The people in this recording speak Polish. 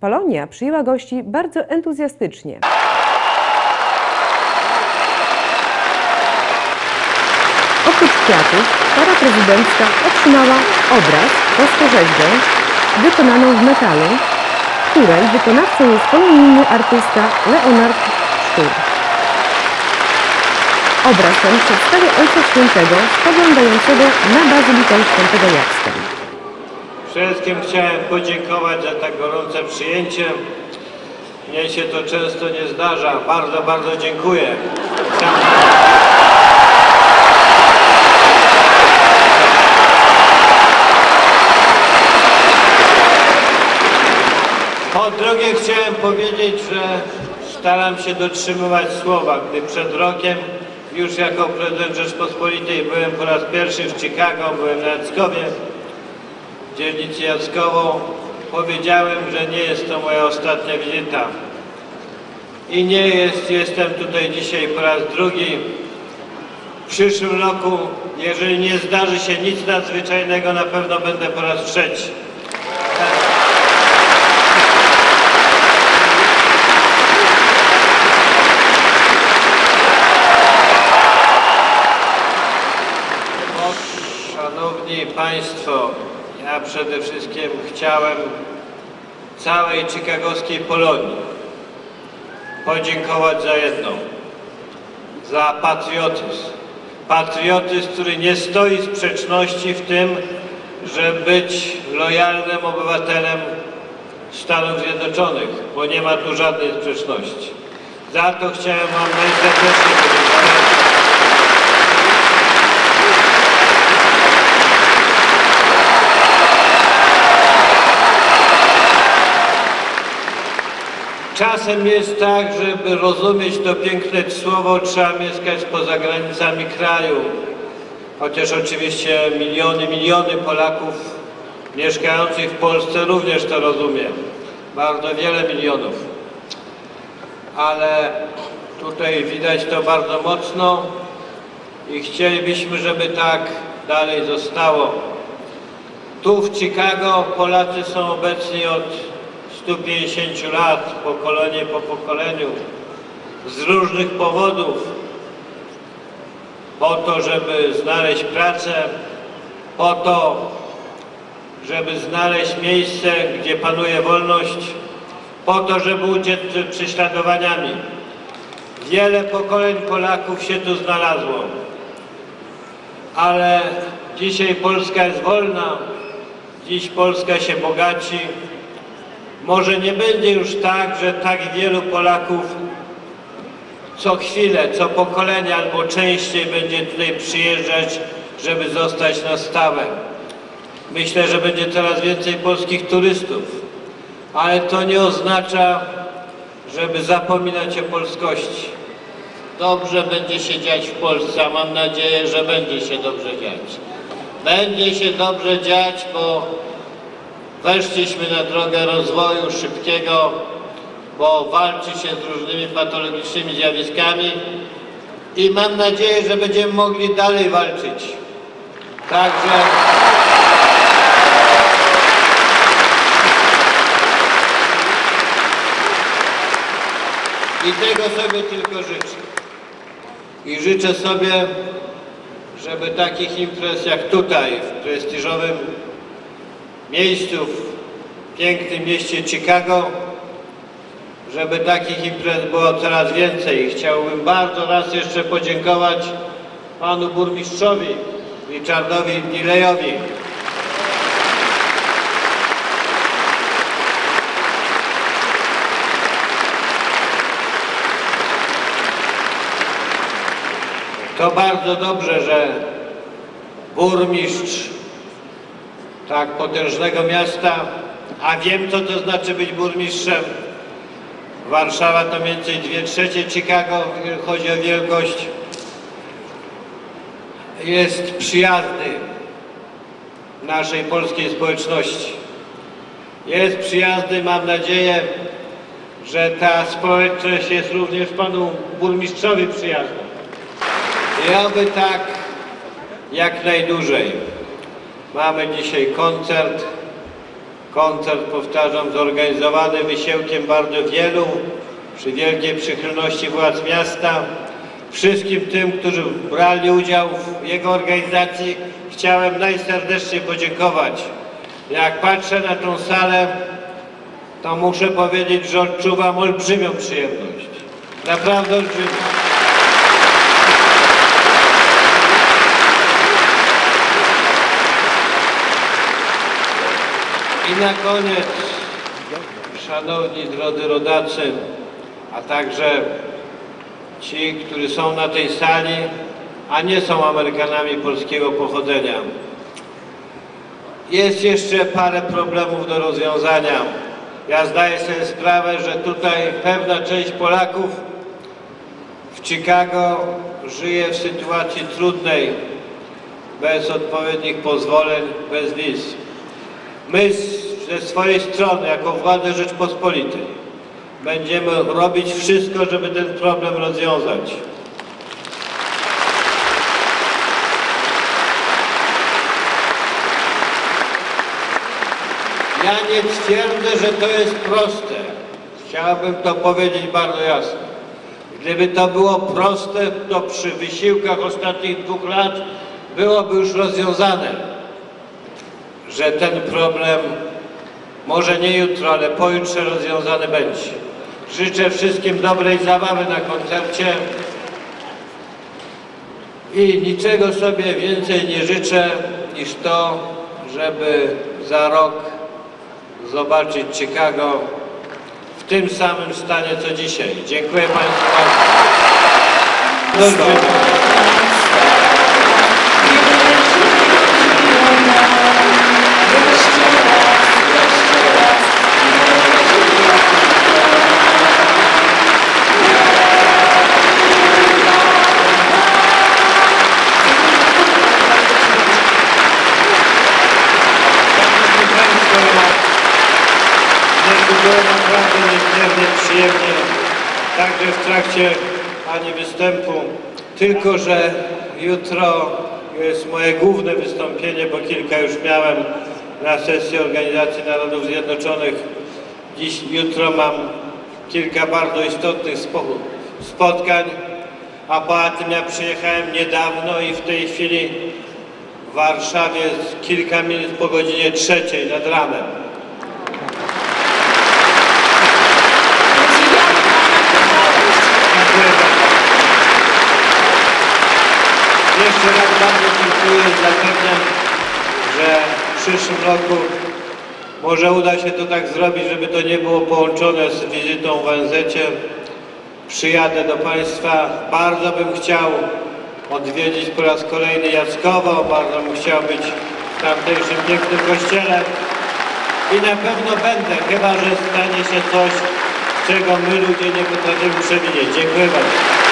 Polonia przyjęła gości bardzo entuzjastycznie. Oprócz kwiatów para prezydencka otrzymała obraz, płaskorzeźbę, wykonaną w metalu, której wykonawcą jest polonijny artysta Leonard Sztur. Obraz ten przedstawia Ojca Świętego spoglądającego na bazylikę Świętego Jacka. Wszystkim chciałem podziękować za tak gorące przyjęcie. Mnie się to często nie zdarza. Bardzo, bardzo dziękuję. Po drugie chciałem powiedzieć, że staram się dotrzymywać słowa. Gdy przed rokiem już jako prezydent Rzeczpospolitej byłem po raz pierwszy w Chicago, byłem na Jackowie, dzielnicy Jackowo, powiedziałem, że nie jest to moja ostatnia wizyta. I nie jest, jestem tutaj dzisiaj po raz drugi. W przyszłym roku, jeżeli nie zdarzy się nic nadzwyczajnego, na pewno będę po raz trzeci. Szanowni Państwo, ja przede wszystkim chciałem całej chicagowskiej Polonii podziękować za jedną, za patriotyzm. Patriotyzm, który nie stoi w sprzeczności w tym, żeby być lojalnym obywatelem Stanów Zjednoczonych, bo nie ma tu żadnej sprzeczności. Za to chciałem Wam najserdeczniej podziękować. Czasem jest tak, żeby rozumieć to piękne słowo, trzeba mieszkać poza granicami kraju. Chociaż oczywiście miliony, miliony Polaków mieszkających w Polsce również to rozumie. Bardzo wiele milionów. Ale tutaj widać to bardzo mocno i chcielibyśmy, żeby tak dalej zostało. Tu w Chicago Polacy są obecni od 150 lat, pokolenie po pokoleniu, z różnych powodów. Po to, żeby znaleźć pracę, po to, żeby znaleźć miejsce, gdzie panuje wolność, po to, żeby uciec prześladowaniami. Wiele pokoleń Polaków się tu znalazło, ale dzisiaj Polska jest wolna, dziś Polska się bogaci. Może nie będzie już tak, że tak wielu Polaków co chwilę, co pokolenie albo częściej będzie tutaj przyjeżdżać, żeby zostać na stałe. Myślę, że będzie coraz więcej polskich turystów, ale to nie oznacza, żeby zapominać o polskości. Dobrze będzie się dziać w Polsce, a mam nadzieję, że będzie się dobrze dziać. Będzie się dobrze dziać, bo Weszliśmy na drogę rozwoju szybkiego, bo walczy się z różnymi patologicznymi zjawiskami i mam nadzieję, że będziemy mogli dalej walczyć. Także i tego sobie tylko życzę. I życzę sobie, żeby takich imprez jak tutaj, w prestiżowym miejscu w pięknym mieście Chicago, żeby takich imprez było coraz więcej. Chciałbym bardzo raz jeszcze podziękować panu burmistrzowi Richardowi Dileyowi. To bardzo dobrze, że burmistrz tak potężnego miasta, a wiem co to znaczy być burmistrzem. Warszawa to mniej więcej dwie trzecie Chicago, chodzi o wielkość. Jest przyjazny naszej polskiej społeczności. Jest przyjazny, mam nadzieję, że ta społeczność jest również panu burmistrzowi przyjazna. I oby tak jak najdłużej. Mamy dzisiaj koncert. koncert, powtarzam, zorganizowany wysiłkiem bardzo wielu, przy wielkiej przychylności władz miasta. Wszystkim tym, którzy brali udział w jego organizacji, chciałem najserdeczniej podziękować. Jak patrzę na tą salę, to muszę powiedzieć, że odczuwam olbrzymią przyjemność. Naprawdę olbrzymią. I na koniec, szanowni drodzy rodacy, a także ci, którzy są na tej sali, a nie są Amerykanami polskiego pochodzenia. Jest jeszcze parę problemów do rozwiązania. Ja zdaję sobie sprawę, że tutaj pewna część Polaków w Chicago żyje w sytuacji trudnej, bez odpowiednich pozwoleń, bez wiz. My z- ze swojej strony, jako władze Rzeczpospolitej, będziemy robić wszystko, żeby ten problem rozwiązać. Ja nie twierdzę, że to jest proste. Chciałbym to powiedzieć bardzo jasno. Gdyby to było proste, to przy wysiłkach ostatnich dwóch lat byłoby już rozwiązane, że ten problem może nie jutro, ale pojutrze rozwiązany będzie. Życzę wszystkim dobrej zabawy na koncercie i niczego sobie więcej nie życzę niż to, żeby za rok zobaczyć Chicago w tym samym stanie co dzisiaj. Dziękuję Państwu bardzo. Do widzenia. Szanowni Państwo, Mnie było naprawdę niezmiernie przyjemnie, także w trakcie Pani występu. Tylko, że jutro jest moje główne wystąpienie, bo kilka już miałem na sesji Organizacji Narodów Zjednoczonych. Dziś, jutro mam kilka bardzo istotnych spo, spotkań, a poza tym ja przyjechałem niedawno i w tej chwili w Warszawie kilka minut po godzinie trzeciej nad ranem. Dziękuję bardzo. Jeszcze raz bardzo dziękuję. Zapewniam, że w przyszłym roku może uda się to tak zrobić, żeby to nie było połączone z wizytą w ONZ. Przyjadę do Państwa. Bardzo bym chciał odwiedzić po raz kolejny Jackowo. Bardzo bym chciał być w tamtejszym pięknym kościele. I na pewno będę, chyba że stanie się coś, czego my ludzie nie potrafimy przewidzieć. Dziękuję bardzo.